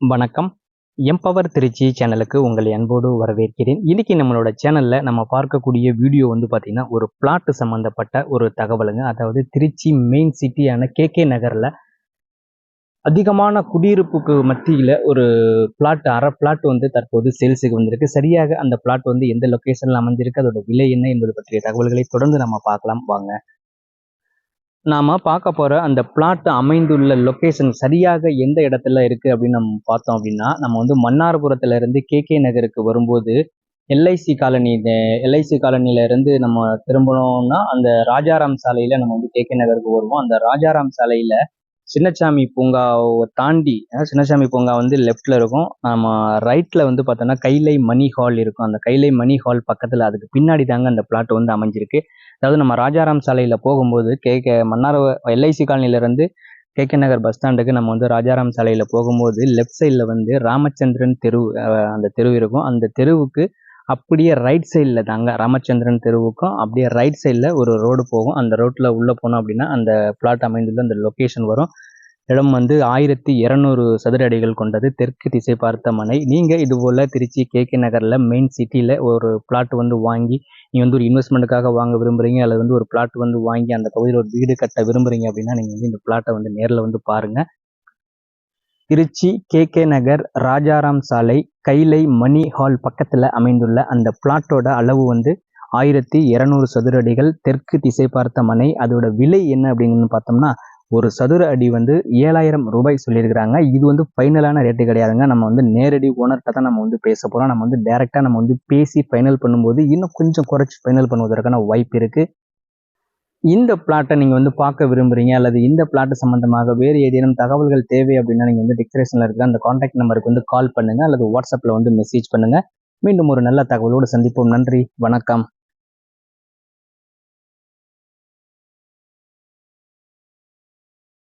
வணக்கம். எம்பவர் திருச்சி சேனலுக்கு உங்களை அன்போடு வரவேற்கிறேன். இன்னைக்கு நம்மளோட சேனல்ல நம்ம பார்க்கக்கூடிய வீடியோ வந்து பார்த்தீங்கன்னா ஒரு பிளாட் சம்பந்தப்பட்ட ஒரு தகவலுங்க. அதாவது திருச்சி மெயின் சிட்டியான கே கே நகர்ல அதிகமான குடியிருப்புக்கு மத்தியில் ஒரு பிளாட் அரை பிளாட் வந்து தற்போது சேல்ஸுக்கு வந்திருக்கு. சரியாக அந்த பிளாட் வந்து எந்த லொக்கேஷனில் அமைஞ்சிருக்கு அதோட விலை என்ன என்பது பற்றிய தகவல்களை தொடர்ந்து நம்ம பார்க்கலாம். வாங்க. நாம் பார்க்க போகிற அந்த பிளாட் அமைந்துள்ள லொக்கேஷன் சரியாக எந்த இடத்துல இருக்குது அப்படின்னு நம்ம பார்த்தோம் அப்படின்னா நம்ம வந்து மன்னார்புரத்துல இருந்து கே கே நகருக்கு வரும்போது எல்ஐசி காலனி எல்ஐசி காலனியிலேருந்து நம்ம திரும்பணும்னா அந்த ராஜாராம் சாலையில் நம்ம வந்து கே கே நகருக்கு வருவோம். அந்த ராஜாராம் சாலையில் சின்னசாமி பூங்காவை தாண்டி அஹ் சின்னசாமி பூங்கா வந்து லெஃப்ட்ல இருக்கும். நம்ம ரைட்ல வந்து பார்த்தோம்னா கைலை மணி ஹால் இருக்கும். அந்த கைலை மணி ஹால் பக்கத்தில் அதுக்கு பின்னாடி தாங்க அந்த பிளாட் வந்து அமைஞ்சிருக்கு. அதாவது நம்ம ராஜாராம் சாலையில் போகும்போது கே கே மன்னார் எல்ஐசி காலனிலேருந்து கே கே நகர் பஸ் ஸ்டாண்டுக்கு நம்ம வந்து ராஜாராம் சாலையில் போகும்போது லெஃப்ட் சைடில் வந்து ராமச்சந்திரன் தெரு அந்த தெரு இருக்கும். அந்த தெருவுக்கு அப்படியே ரைட் சைடில் தாங்க ராமச்சந்திரன் தெருவுக்கும் அப்படியே ரைட் சைடில் ஒரு ரோடு போகும். அந்த ரோட்டில் உள்ளே போனோம் அப்படின்னா அந்த பிளாட் அமைந்துள்ள அந்த லொக்கேஷன் வரும். இடம் வந்து ஆயிரத்தி இரநூறு சதுர அடிகள் கொண்டது. தெற்கு திசை பார்த்த மனை நீங்கள் இதுபோல் திருச்சி கே கே நகரில் மெயின் சிட்டியில் ஒரு பிளாட் வந்து வாங்கி நீங்கள் வந்து ஒரு இன்வெஸ்ட்மெண்ட்டுக்காக வாங்க விரும்புறீங்க அல்லது வந்து ஒரு பிளாட் வந்து வாங்கி அந்த பகுதியில் ஒரு வீடு கட்ட விரும்புகிறீங்க அப்படின்னா நீங்கள் வந்து இந்த பிளாட்டை வந்து நேரில் வந்து பாருங்கள் திருச்சி கே கே நகர் ராஜாராம் சாலை கைலை மணி ஹால் பக்கத்தில் அமைந்துள்ள அந்த பிளாட்டோட அளவு வந்து ஆயிரத்தி இரநூறு சதுர அடிகள். தெற்கு திசை பார்த்த மனை அதோட விலை என்ன அப்படின்னு பார்த்தோம்னா ஒரு சதுர அடி வந்து ஏழாயிரம் ரூபாய் சொல்லியிருக்கிறாங்க. இது வந்து ஃபைனலான ரேட்டு கிடையாதுங்க. நம்ம வந்து நேரடி ஓனர்கிட்ட தான் நம்ம வந்து பேச போகிறோம் நம்ம வந்து டேரெக்டாக நம்ம வந்து பேசி ஃபைனல் பண்ணும்போது இன்னும் கொஞ்சம் குறைச்சி ஃபைனல் பண்ணுவதற்கான வாய்ப்பு இருக்குது இந்த பிளாட்டை நீங்கள் வந்து பார்க்க விரும்புகிறீங்க அல்லது இந்த பிளாட்டு சம்மந்தமாக வேறு ஏதேனும் தகவல்கள் தேவை அப்படின்னா நீங்கள் வந்து டிஸ்கிரிப்ஷனில் இருக்கிற அந்த காண்டாக்ட் நம்பருக்கு வந்து கால் பண்ணுங்கள் அல்லது வாட்ஸ்அப்பில் வந்து மெசேஜ் பண்ணுங்கள் மீண்டும் ஒரு நல்ல தகவலோடு சந்திப்போம். நன்றி. வணக்கம்.